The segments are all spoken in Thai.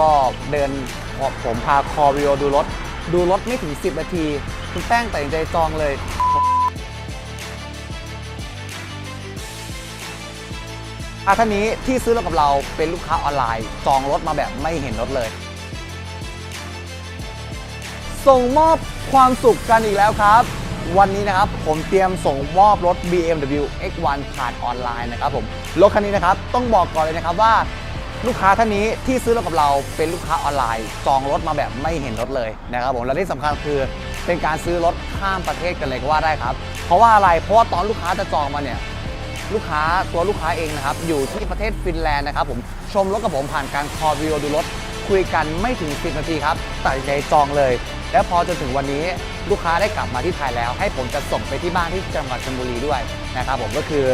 ก็เดินผมพาคอวิโอดูรถ ดูรถไม่ถึง 10 นาที คุณแป้งตัดสินใจจองเลยอาท่านนี้ที่ซื้อรถกับเราเป็นลูกค้าออนไลน์ จองรถมาแบบไม่เห็นรถเลย ส่งมอบความสุขกันอีกแล้วครับ วันนี้นะครับผมเตรียมส่งมอบรถ BMW X1 ผ่านออนไลน์นะครับผมรถคันนี้นะครับต้องบอกก่อนเลยนะครับว่า ลูกค้าท่านนี้ที่ซื้อรถกับเราเป็นลูกค้าออนไลน์จองรถมาแบบไม่เห็นรถเลยนะครับผมและที่สำคัญคือเป็นการซื้อรถข้ามประเทศกันเลยก็ว่าได้ครับ เพราะว่าอะไรเพราะว่าตอนลูกค้าจะจองมาเนี่ยลูกค้าตัวลูกค้าเองนะครับอยู่ที่ประเทศฟินแลนด์นะครับผมชมรถกับผมผ่านการคอวิดีโอดูรถคุยกันไม่ถึง 10 นาทีครับตัดใจจองเลย แล้วพอจนถึงวันนี้ลูกค้าได้กลับมาที่ไทยแล้ว ให้ผมจะส่งไปที่บ้านที่จังหวัดชลบุรีด้วยนะครับผมก็คือ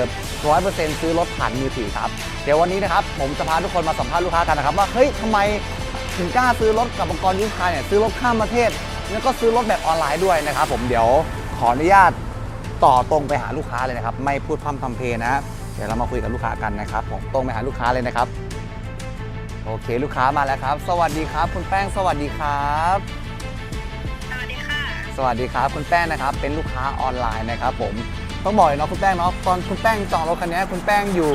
100%ซื้อรถผ่านมือถือครับ เดี๋ยววันนี้นะครับผมจะพาทุกคนมาสัมภาษณ์ลูกค้ากันนะครับว่าเฮ้ยทำไมถึงกล้าซื้อรถกับองค์กรยุคคาเนี่ยซื้อรถข้ามประเทศ แล้วก็ซื้อรถแบบออนไลน์ด้วยนะครับผมเดี๋ยวขออนุญาตต่อตรงไปหาลูกค้าเลยนะครับ ไม่พูดพร่ำทำเพลงนะ เดี๋ยวเรามาคุยกับลูกค้ากันนะครับ ผมตรงไปหาลูกค้าเลยนะครับ โอเคลูกค้ามาแล้วครับ สวัสดีครับ คุณแป้งสวัสดีครับ สวัสดีค่ะ สวัสดีครับคุณแป้งนะครับ เป็นลูกค้าออนไลน์นะครับ ผม ต้องบอกเลยเนาะคุณแป้งเนาะตอนคุณแป้งจองรถคันนี้คุณแป้งอยู่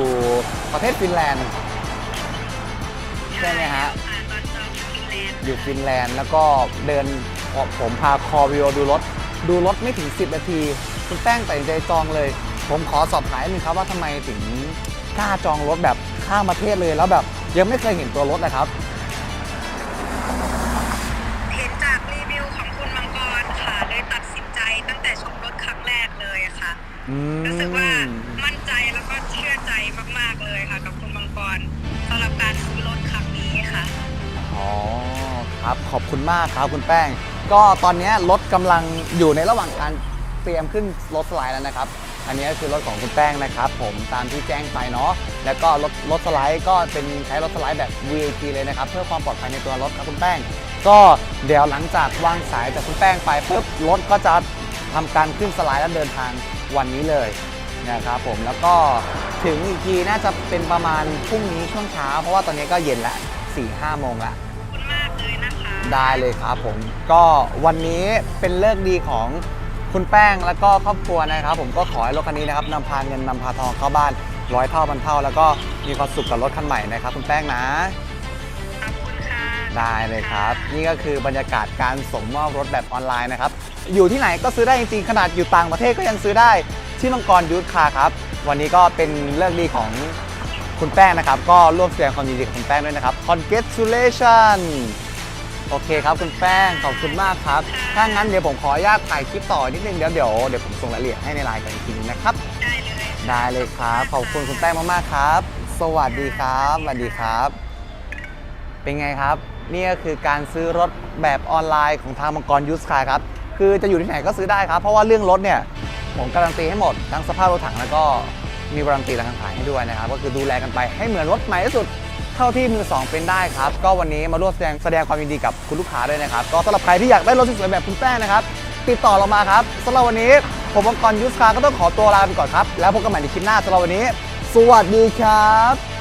ประเทศฟินแลนด์ ใช่ไหมฮะ ตอนจองฟินแลนด์อยู่ฟินแลนด์แล้วก็เดินผมพาคอวิโอดูรถ ดูรถไม่ถึง 10 นาที คุณแป้งตัดสินใจจองเลย ผมขอสอบถามนิดนึงครับว่าทำไมถึงกล้าจองรถแบบข้ามประเทศเลยแล้วแบบยังไม่เคยเห็นตัวรถนะครับ รู้สึกว่ามั่นใจแล้วก็เชื่อใจมาก ๆ เลยค่ะ กับคุณมังกรสำหรับการซื้อรถครั้งนี้ค่ะ อ๋อครับขอบคุณมากครับคุณแป้ง ก็ตอนนี้รถกำลังอยู่ในระหว่างการเตรียมขึ้นรถสไลด์แล้วนะครับ อันนี้ก็คือรถของคุณแป้งนะครับ ผมตามที่แจ้งไปเนาะแล้วก็รถรถสไลด์ก็เป็นใช้รถสไลด์แบบ VIP เลยนะครับ เพื่อความปลอดภัยในตัวรถครับคุณแป้ง ก็เดี๋ยวหลังจากวางสายจากคุณแป้งไปปุ๊บรถก็จะทำการขึ้นสไลด์และเดินทาง วันนี้เลยนะครับผมแล้วก็ถึงอีกทีน่าจะเป็นประมาณพรุ่งนี้ช่วงเช้า เพราะว่าตอนนี้ก็เย็นละ4 5โมงละขอบคุณมากเลยนะคะได้เลยครับผม ก็วันนี้เป็นเลิกษ์ดีของคุณแป้งแล้วก็ครอบครัวนะครับ ผมก็ขอให้รถคันนี้นะครับนำพาเงินนำพาทองเข้าบ้านร้อยเท่าพันเท่า แล้วก็มีความสุขกับรถคันใหม่นะครับ คุณแป้งนะขอบคุณค่ะ ได้เลยครับ นี่ก็คือบรรยากาศการส่งมอบรถแบบออนไลน์นะครับ อยู่ที่ไหนก็ซื้อได้จริงๆ ขนาดอยู่ต่างประเทศก็ยังซื้อได้ที่มังกรยูทคาร์ครับ วันนี้ก็เป็นเรื่องดีของคุณแป้งนะครับ ก็ร่วมแสดงความยินดีกับคุณแป้งด้วยนะครับ congratulation โอเคครับคุณแป้งขอบคุณมากครับ ถ้างั้นเดี๋ยวผมขออนุญาตถ่ายคลิปต่อนิดนึงเดี๋ยวเดี๋ยวเดี๋ยวผมส่งรายละเอียดให้ในไลน์กันอีกทีนึงนะครับ ได้เลยได้เลยครับ ขอบคุณคุณแป้งมากๆครับ สวัสดีครับสวัสดีครับ เป็นไงครับ นี่ก็คือการซื้อรถแบบออนไลน์ของทางมังกรยูสคาครับ คือจะอยู่ที่ไหนก็ซื้อได้ครับ เพราะว่าเรื่องรถเนี่ยผมการันตีให้หมด ทั้งสภาพรถถังแล้วก็มีวารันตีราคาขายให้ด้วยนะครับ ก็คือดูแลกันไปให้เหมือนรถใหม่ที่สุดเท่าที่มือสองเป็นได้ครับ ก็วันนี้มาร่วมแสดงแสดงความยินดีกับคุณลูกค้าด้วยนะครับ ก็สำหรับใครที่อยากได้รถสวยๆแบบคุณแป้งนะครับ ติดต่อเรามาครับสำหรับวันนี้ผมมังกรยูสคาก็ต้องขอตัวลาไปก่อนครับ แล้วพบกันใหม่ในคลิปหน้าสำหรับวันนี้ สวัสดีครับ